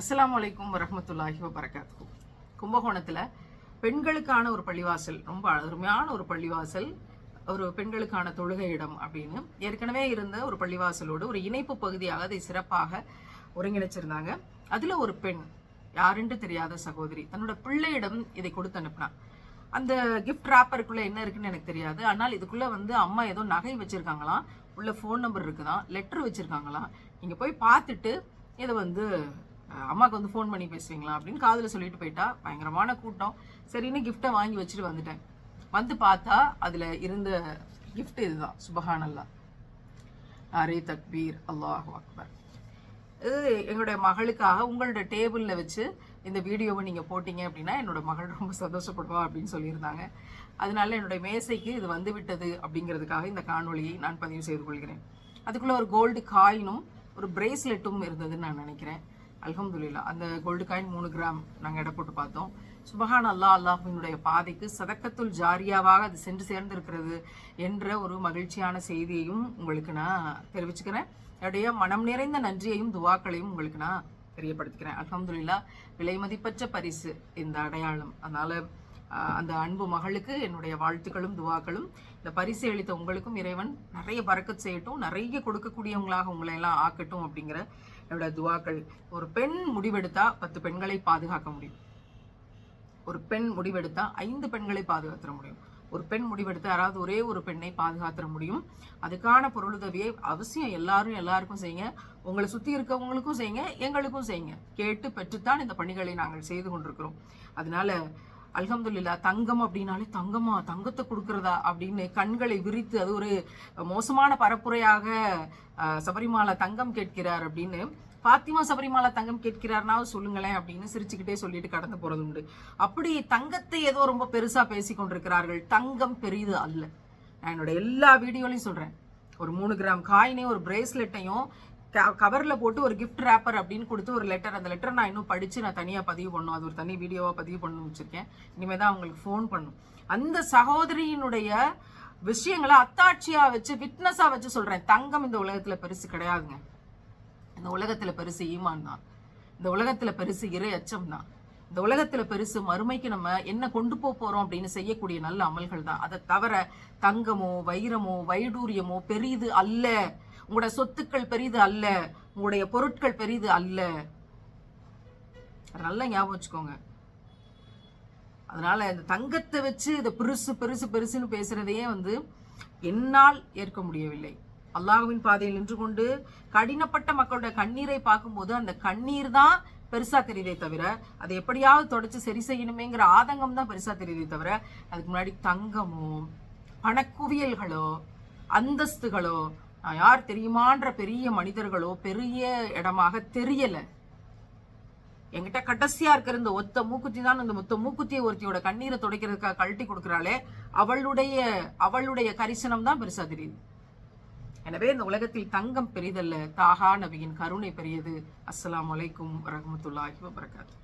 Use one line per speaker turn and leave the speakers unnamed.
அஸ்லாம் அலைக்கும் வரமத்துல்லாஹி வரகாத்து கும்பகோணத்தில் பெண்களுக்கான ஒரு பள்ளிவாசல் ரொம்ப அருமையான ஒரு பள்ளிவாசல் ஒரு பெண்களுக்கான தொழுகை இடம் அப்படின்னு ஏற்கனவே இருந்த ஒரு பள்ளிவாசலோடு ஒரு இணைப்பு பகுதியாக அதை சிறப்பாக ஒருங்கிணைச்சிருந்தாங்க. அதில் ஒரு பெண் யாருன்னு தெரியாத சகோதரி தன்னோட பிள்ளையிடம் இதை கொடுத்து அனுப்புனா. அந்த கிஃப்ட் ராப்பருக்குள்ளே என்ன இருக்குன்னு எனக்கு தெரியாது. ஆனால் இதுக்குள்ளே வந்து அம்மா ஏதோ நகை வச்சுருக்காங்களாம் உள்ள ஃபோன் நம்பர் இருக்குதான் லெட்ரு வச்சுருக்காங்களாம். நீங்கள் போய் பார்த்துட்டு இதை வந்து அம்மாவுக்கு வந்து ஃபோன் பண்ணி பேசுவீங்களா அப்படின்னு காதில் சொல்லிட்டு போயிட்டா. பயங்கரமான கூட்டம். சரின்னு கிஃப்ட்டை வாங்கி வச்சுட்டு வந்துட்டேன். வந்து பார்த்தா அதில் இருந்த கிஃப்ட் இதுதான். சுபஹான் அல்லா அரே தக்பீர். அல்லாஹு அக்பர். இது எங்களுடைய மகளுக்காக உங்களோட டேபிளில் வச்சு இந்த வீடியோவை நீங்கள் போட்டிங்க அப்படின்னா என்னோட மகள் ரொம்ப சந்தோஷப்படுவா அப்படின்னு சொல்லியிருந்தாங்க. அதனால என்னுடைய மேசைக்கு இது வந்து விட்டது அப்படிங்கிறதுக்காக இந்த காணொலியை நான் பதிவு செய்து கொள்கிறேன். அதுக்குள்ளே ஒரு கோல்டு காயினும் ஒரு பிரேஸ்லெட்டும் இருந்ததுன்னு நான் நினைக்கிறேன். அலமதுல்லா அந்த கோல்டு காயின் மூணு கிராம் நாங்கள் இட போட்டு பார்த்தோம். சுபஹான் அல்லாஹ் அல்லாஹினுடைய பாதைக்கு சதக்கத்துல் ஜாரியாவாக அது சென்று சேர்ந்திருக்கிறது என்ற ஒரு மகிழ்ச்சியான செய்தியையும் உங்களுக்கு நான் தெரிவிச்சுக்கிறேன். என்னுடைய மனம் நிறைந்த நன்றியையும் துவாக்களையும் உங்களுக்கு நான் தெரியப்படுத்திக்கிறேன். அலமதுல்லா விலை மதிப்பற்ற பரிசு இந்த அடையாளம். அதனால் அந்த அன்பு மகளுக்கு என்னுடைய வாழ்த்துக்களும் துவாக்களும் இந்த பரிசு அளித்த உங்களுக்கும் இறைவன் நிறைய பறக்க செய்யட்டும் நிறைய கொடுக்கக்கூடியவங்களாக உங்களை எல்லாம் ஆக்கட்டும் அப்படிங்கிற என்னோட துவாக்கள். ஒரு பெண் முடிவெடுத்தா பத்து பெண்களை பாதுகாக்க முடியும். ஒரு பெண் முடிவெடுத்தா ஐந்து பெண்களை பாதுகாத்துட முடியும். ஒரு பெண் முடிவெடுத்து யாராவது ஒரே ஒரு பெண்ணை பாதுகாத்துட முடியும். அதுக்கான பொருளுதவியை அவசியம் எல்லாரும் எல்லாருக்கும் செய்யுங்க. உங்களை சுத்தி இருக்கவங்களுக்கும் செய்யுங்க எங்களுக்கும் செய்யுங்க. கேட்டு பெற்றுத்தான் இந்த பணிகளை நாங்கள் செய்து கொண்டிருக்கிறோம். அதனால அல்ஹம்துல்லா தங்கம் அப்படின்னாலே தங்கமா தங்கத்தை கொடுக்கறதா அப்படின்னு கண்களை விரித்து அது ஒரு மோசமான பரப்புரையாக அஹ், சபரிமாலா தங்கம் கேட்கிறார் அப்படின்னு. பாத்திமா சபரிமாலா தங்கம் கேட்கிறார்னா சொல்லுங்களேன் அப்படின்னு சிரிச்சுக்கிட்டே சொல்லிட்டு கடந்து போறது உண்டு. அப்படி தங்கத்தை ஏதோ ரொம்ப பெருசா பேசி கொண்டிருக்கிறார்கள். தங்கம் பெரிது அல்ல. நான் என்னோட எல்லா வீடியோலையும் சொல்றேன். ஒரு மூணு கிராம் காயினையும் ஒரு பிரேஸ்லெட்டையும் கவர்ல போட்டு ஒரு கிஃப்ட் ரேப்பர் அப்படின்னு கொடுத்து ஒரு லெட்டர் அந்த லெட்டர் நான் இன்னும் படிச்சு நான் தனியாக பதிவு பண்ணும் அது ஒரு தனி வீடியோவாக பதிவு பண்ணி வச்சிருக்கேன். இனிமேல் தான் அவங்களுக்கு ஃபோன் பண்ணும். அந்த சகோதரியினுடைய விஷயங்களை அத்தாட்சியா வச்சு விட்னஸா வச்சு சொல்றேன். தங்கம் இந்த உலகத்துல பெருசு கிடையாதுங்க. இந்த உலகத்துல பெருசு ஈமான் தான். இந்த உலகத்துல பெருசு இறை அச்சம் தான். இந்த உலகத்துல பெருசு மறுமைக்கு நம்ம என்ன கொண்டு போக போறோம் அப்படின்னு செய்யக்கூடிய நல்ல அமல்கள் தான். அதை தவிர தங்கமோ வைரமோ வைடூரியமோ பெரிது அல்ல. உங்களோட சொத்துக்கள் பெரிது அல்ல உங்களுடைய பொருட்கள் பெரிது அல்ல. நல்லா ஞாபகம் வச்சுக்கோங்க. அதனால இந்த தங்கத்தை வச்சு இதை பெருசு பெருசு பெருசுன்னு பேசுறதையே வந்து என்னால் ஏற்க முடியவில்லை. அல்லாஹுவின் பாதையில் நின்று கொண்டு கடினப்பட்ட மக்களோட கண்ணீரை பார்க்கும்போது அந்த கண்ணீர் தான் பெருசா தெரியுதே தவிர அதை எப்படியாவது தொடச்சு சரி செய்யணுமேங்கிற ஆதங்கம் தான் பெருசா தெரியுதே தவிர அதுக்கு முன்னாடி தங்கமோ பணக்குவியல்களோ அந்தஸ்துகளோ யார் தெரியுமான்ற பெரிய மனிதர்களோ பெரிய இடமாக தெரியல. என்கிட்ட கடைசியா இருக்கிற இந்த ஒத்த மூக்குத்தி தான் இந்த மொத்த மூக்குத்தியை ஒருத்தியோட கண்ணீரை துடைக்கிறதுக்காக கழட்டி கொடுக்குறாளே. அவளுடைய அவளுடைய கரிசனம் தான் பெருசா தெரியுது. எனவே இந்த உலகத்தில் தங்கம் பெரிதல்ல தாகா நபியின் கருணை பெரியது. அஸ்லாம் அலைக்கும் ரஹமத்துல்லாஹி வபரகாத்து.